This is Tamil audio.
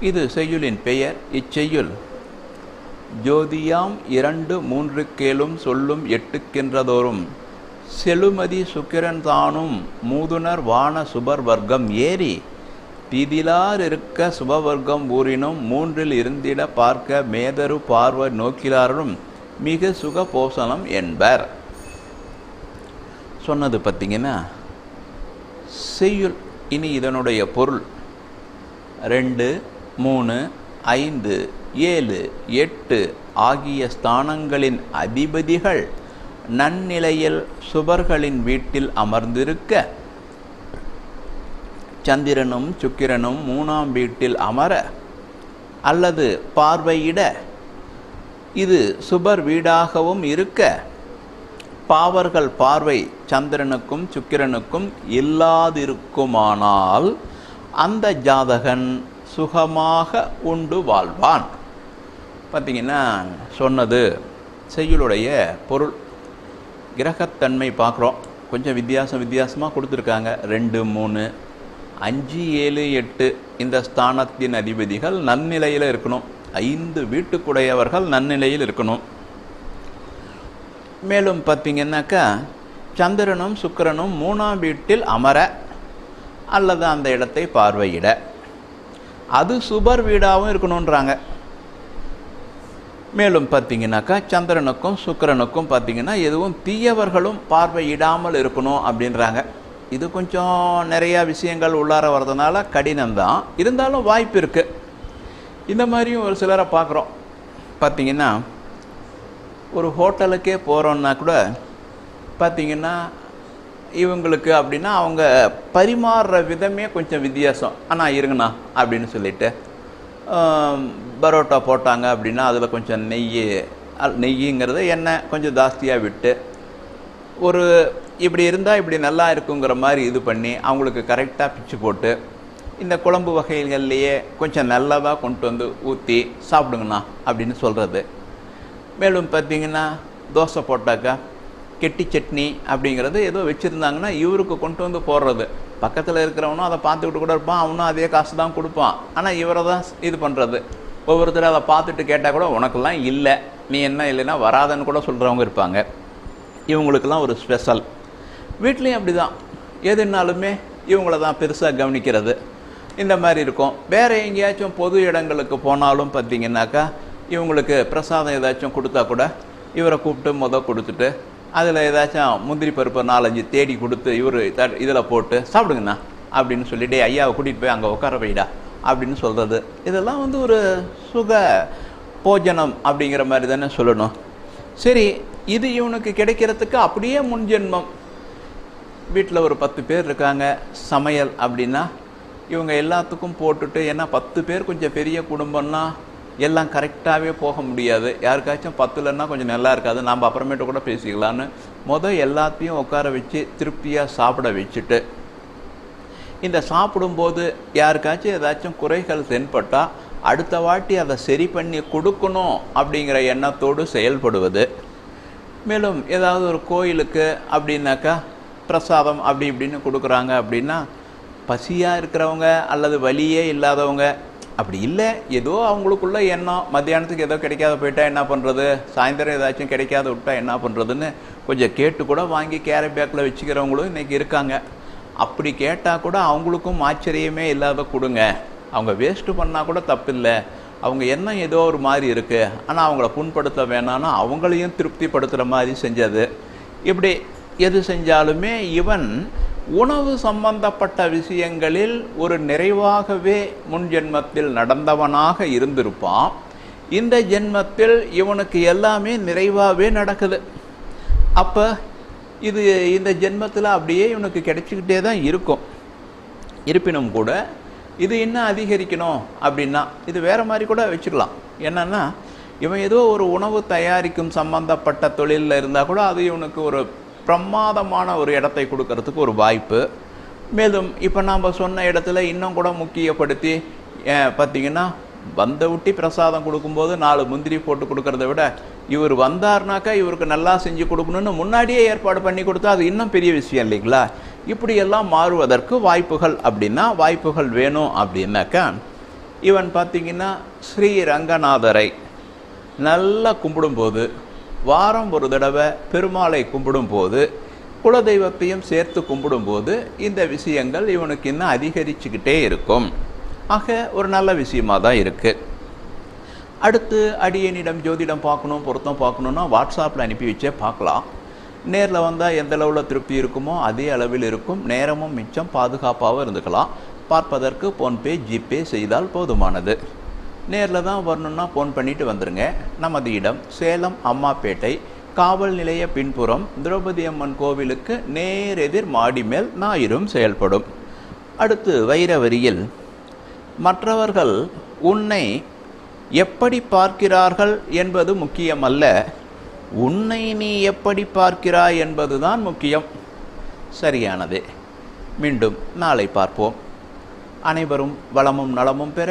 இது செய்யுளின் பெயர். இச்செய்யுள். ஜோதியாம் இரண்டு மூன்று கேளும் சொல்லும் எட்டுக்கின்றதோறும் செழுமதி சுக்கிரன் தானும் மூதுனர் வான சுபர் வர்க்கம் ஏறி தீதிலார் இருக்க சுபவர்க்கம் ஊரினும் மூன்றில் இருந்திட பார்க்க மேதரு பார்வை நோக்கிலாரும் மிக சுக போசனம் என்பர். சொன்னது பார்த்தீங்கன்னா செய்யுள் இனி இதனுடைய பொருள். ரெண்டு மூணு ஐந்து ஏழு எட்டு ஆகிய ஸ்தானங்களின் அதிபதிகள் நன்னிலையில் சுபர்களின் வீட்டில் அமர்ந்திருக்க சந்திரனும் சுக்கிரனும் மூணாம் வீட்டில் அமர அல்லது பார்வையிட இது சுபர் வீடாகவும் இருக்க பாவர்கள் பார்வை சந்திரனுக்கும் சுக்கிரனுக்கும் இல்லாதிருக்குமானால் அந்த ஜாதகன் சுகமாக உண்டு வாழ்வான். பார்த்தீங்கன்னா சொன்னது செய்யுளுடைய பொருள். கிரகத்தன்மை பார்க்குறோம் கொஞ்சம் வித்தியாசம் வித்தியாசமாக கொடுத்துருக்காங்க. ரெண்டு மூணு அஞ்சு ஏழு எட்டு இந்த ஸ்தானத்தின் அதிபதிகள் நன்னிலையில் இருக்கணும். ஐந்து வீட்டுக்குடையவர்கள் நன்னிலையில் இருக்கணும். மேலும் பார்த்தீங்கன்னாக்கா சந்திரனும் சுக்கிரனும் மூணாம் வீட்டில் அமர அல்லது அந்த இடத்தை பார்வையிட. அது சுபர் வீடாகவும் இருக்கணுன்றாங்க மேலும் பார்த்தீங்கன்னாக்கா சந்திரனுக்கும் சுக்கிரனுக்கும் பார்த்தீங்கன்னா எதுவும் தீயவர்களும் பார்வையிடாமல் இருக்கணும் அப்படின்றாங்க. இது கொஞ்சம் நிறையா விஷயங்கள் உள்ளார வர்றதுனால கடினம்தான். இருந்தாலும் வாய்ப்பு இருக்குது இந்த மாதிரியும் ஒரு சிலரை பார்க்குறோம். பார்த்தீங்கன்னா ஒரு ஹோட்டலுக்கே போகிறோன்னா கூட பார்த்தீங்கன்னா இவங்களுக்கு அப்படின்னா அவங்க பரிமாறுற விதமே கொஞ்சம் வித்தியாசம். ஆனால் இருங்கண்ணா அப்படின்னு சொல்லிட்டு பரோட்டா போட்டாங்க அப்படின்னா அதில் கொஞ்சம் நெய் அல்- நெய்யுங்கிறது எண்ணெய் கொஞ்சம் ஜாஸ்தியாக விட்டு ஒரு இப்படி இருந்தால் இப்படி நல்லா இருக்குங்கிற மாதிரி இது பண்ணி அவங்களுக்கு கரெக்டாக பிச்சு போட்டு இந்த குழம்பு வகைகள்லையே கொஞ்சம் நல்லதாக கொண்டு வந்து ஊற்றி சாப்பிடுங்கண்ணா அப்படின்னு சொல்கிறது மேலும் பார்த்தீங்கன்னா தோசை போட்டாக்கா கெட்டி சட்னி அப்படிங்கிறது ஏதோ வச்சுருந்தாங்கன்னா இவருக்கு கொண்டு வந்து போடுறது. பக்கத்தில் இருக்கிறவனும் அதை பார்த்துக்கிட்டு கூட இருப்பான் அவனும் அதே காசு தான் கொடுப்பான். ஆனால் இவரை தான் இது பண்ணுறது ஒவ்வொருத்தரும் அதை பார்த்துட்டு கேட்டால் கூட உனக்கெல்லாம் இல்லை. நீ என்ன இல்லைன்னா வராதன்னு கூட சொல்கிறவங்க இருப்பாங்க. இவங்களுக்கெல்லாம் ஒரு ஸ்பெஷல் வீட்லேயும் அப்படி தான் எதுனாலுமே இவங்கள தான் பெருசாக கவனிக்கிறது. இந்த மாதிரி இருக்கும். வேறு எங்கேயாச்சும் பொது இடங்களுக்கு போனாலும் பார்த்தீங்கன்னாக்கா இவங்களுக்கு பிரசாதம் ஏதாச்சும் கொடுத்தா கூட இவரை கூப்பிட்டு முத கொடுத்துட்டு அதில் ஏதாச்சும் முந்திரி பருப்பு நாலஞ்சு தேடி கொடுத்து இவர் இதில் போட்டு சாப்பிடுங்கண்ணா அப்படின்னு சொல்லிட்டு ஐயாவை கூட்டிகிட்டு போய் அங்கே உட்கார வைடா அப்படின்னு சொல்கிறது இதெல்லாம் வந்து ஒரு சுக போஜனம் அப்படிங்கிற மாதிரி தானே சொல்லணும். சரி இது இவனுக்கு கிடைக்கிறதுக்கு அப்படியே முன்ஜென்மம் வீட்டில் ஒரு பத்து பேர் இருக்காங்க சமையல் அப்படின்னா இவங்க எல்லாத்துக்கும் போட்டுட்டு ஏன்னா பத்து பேர் கொஞ்சம் பெரிய குடும்பம்னா எல்லாம் கரெக்டாகவே போக முடியாது. யாருக்காச்சும் பத்துலன்னா கொஞ்சம் நல்லா இருக்காது. நாம் அப்புறமேட்டு கூட பேசிக்கலான்னு மொதல் எல்லாத்தையும் உட்கார வச்சு திருப்தியாக சாப்பிட வச்சுட்டு. இந்த சாப்பிடும்போது யாருக்காச்சும் ஏதாச்சும் குறைகள் தென்பட்டால் அடுத்த வாட்டி அதை சரி பண்ணி கொடுக்கணும் அப்படிங்கிற எண்ணத்தோடு செயல்படுவது. மேலும் ஏதாவது ஒரு கோயிலுக்கு அப்படின்னாக்கா பிரசாதம் அப்படி இப்படின்னு கொடுக்குறாங்க அப்படின்னா பசியாக இருக்கிறவங்க அல்லது வலியே இல்லாதவங்க அப்படி இல்லை. ஏதோ அவங்களுக்குள்ள எண்ணம். மத்தியானத்துக்கு ஏதோ கிடைக்காத போயிட்டா என்ன பண்ணுறது சாயந்தரம் ஏதாச்சும் கிடைக்காத விட்டா என்ன பண்ணுறதுன்னு கொஞ்சம் கேட்டு கூட வாங்கி கேரி பேக்கில் வச்சுக்கிறவங்களும் இன்றைக்கி இருக்காங்க. அப்படி கேட்டால் கூட அவங்களுக்கும் ஆச்சரியமே இல்லாத கொடுங்க. அவங்க வேஸ்ட்டு பண்ணால் கூட தப்பில்லை. அவங்க எண்ணம் ஏதோ ஒரு மாதிரி இருக்குது ஆனால் அவங்கள புண்படுத்த வேணாம்னா அவங்களையும் திருப்திப்படுத்துகிற மாதிரி செஞ்சது. இப்படி எது செஞ்சாலுமே இவன் உணவு சம்பந்தப்பட்ட விஷயங்களில் ஒரு நிறைவாகவே முன் ஜென்மத்தில் நடந்தவனாக இருந்திருப்பான். இந்த ஜென்மத்தில் இவனுக்கு எல்லாமே நிறைவாகவே நடக்குது. அப்போ இது இந்த ஜென்மத்தில் அப்படியே இவனுக்கு கிடைச்சிக்கிட்டே தான் இருக்கும். இருப்பினும் கூட இது இன்னும் அதிகரிக்கணும் அப்படின்னா இது வேறு மாதிரி கூட வச்சுக்கலாம். என்னென்னா இவன் ஏதோ ஒரு உணவு தயாரிக்கும் சம்பந்தப்பட்ட தொழிலில் இருந்தால் கூட அது இவனுக்கு ஒரு பிரமாதமான ஒரு இடத்தை கொடுக்கறதுக்கு ஒரு வாய்ப்பு. மேலும் இப்போ நாம் சொன்ன இடத்துல இன்னும் கூட முக்கியப்படுத்தி பார்த்தீங்கன்னா வந்த விட்டி பிரசாதம் கொடுக்கும்போது நாலு முந்திரி போட்டு கொடுக்கறத விட இவர் வந்தார்னாக்கா இவருக்கு நல்லா செஞ்சு கொடுக்கணும்னு முன்னாடியே ஏற்பாடு பண்ணி கொடுத்தா அது இன்னும் பெரிய விஷயம் இல்லைங்களா? இப்படியெல்லாம் மாறுவதற்கு வாய்ப்புகள் அப்படின்னா வாய்ப்புகள் வேணும் அப்படின்னாக்கா இவன் பார்த்தீங்கன்னா ஸ்ரீ ரங்கநாதரை நல்லா கும்பிடும்போது வாரம் ஒரு தடவை பெருமாளை கும்பிடும்போது குலதெய்வத்தையும் சேர்த்து கும்பிடும்போது இந்த விஷயங்கள் இவனுக்கு இன்னும் அதிகரிச்சுக்கிட்டே இருக்கும். ஆக ஒரு நல்ல விஷயமாக தான் இருக்குது அடுத்து அடியனிடம் ஜோதிடம் பார்க்கணும் பொருத்தம் பார்க்கணுன்னா வாட்ஸ்அப்பில் அனுப்பி வச்சே பார்க்கலாம். நேரில் வந்தால் எந்த அளவில் திருப்தி இருக்குமோ அதே அளவில் இருக்கும். நேரமும் மிச்சம் பாதுகாப்பாகவும் இருந்துக்கலாம். பார்ப்பதற்கு ஃபோன்பே ஜிபே செய்தால் போதுமானது. நேரில் தான் வரணுன்னா ஃபோன் பண்ணிட்டு வந்துடுங்க நமது இடம் சேலம் அம்மாப்பேட்டை காவல் நிலைய பின்புறம் திரௌபதி அம்மன் கோவிலுக்கு நேரெதிர் மாடி மேல் ஞாயிறும் செயல்படும். அடுத்து வைரவரியில் மற்றவர்கள் உன்னை எப்படி பார்க்கிறார்கள் என்பது முக்கியமல்ல. உன்னை நீ எப்படி பார்க்கிறாய் என்பதுதான் முக்கியம். சரியானது. மீண்டும் நாளை பார்ப்போம். அனைவரும் வளமும் நலமும் பெற